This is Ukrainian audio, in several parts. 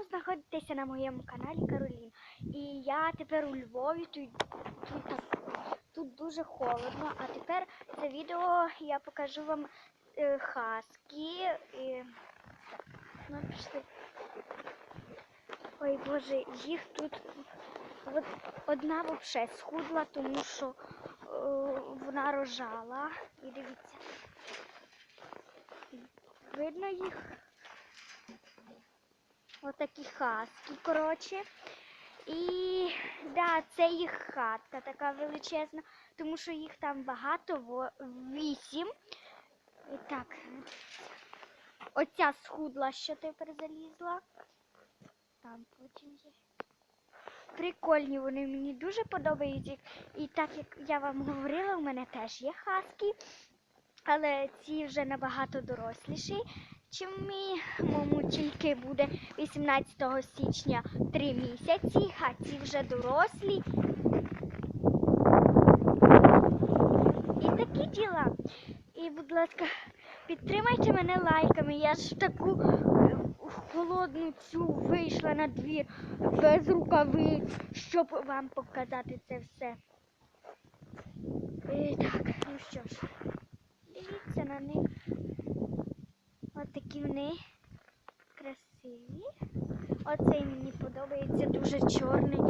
знову знаходитеся на моєму каналі Каролін. І я тепер у Львові, тут, тут, тут дуже холодно. А тепер це відео я покажу вам е, хаски. І... Ну. Ой Боже, їх тут от, одна взагалі схудла, тому що е, вона рожала. І дивіться. Видно їх? Отакі хаски, коротше. І да, це їх хатка така величезна, тому що їх там багато, вісім. І так, оця схудла, що тепер залізла. Там потім є. Прикольні вони мені дуже подобаються. І так як я вам говорила, у мене теж є хаски, але ці вже набагато доросліші, мій. Тільки буде 18 січня 3 місяці, а ці вже дорослі. І такі діла. І, будь ласка, підтримайте мене лайками. Я ж таку е, холодну цю вийшла на двір без рукавиць, щоб вам показати це все. І так, ну що ж, дивіться на них. Ось такі вони красиві. Оцей мені подобається дуже чорний.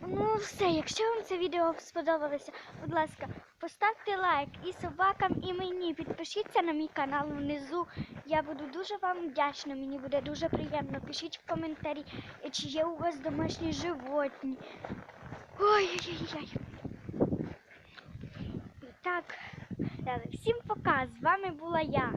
Ну, все, якщо вам це відео сподобалося, будь ласка, поставте лайк і собакам, і мені. Підпишіться на мій канал внизу. Я буду дуже вам вдячна, мені буде дуже приємно. Пишіть в коментарі, чи є у вас домашні животні. Ой-ой-ой. І так, всім пока. З вами була я.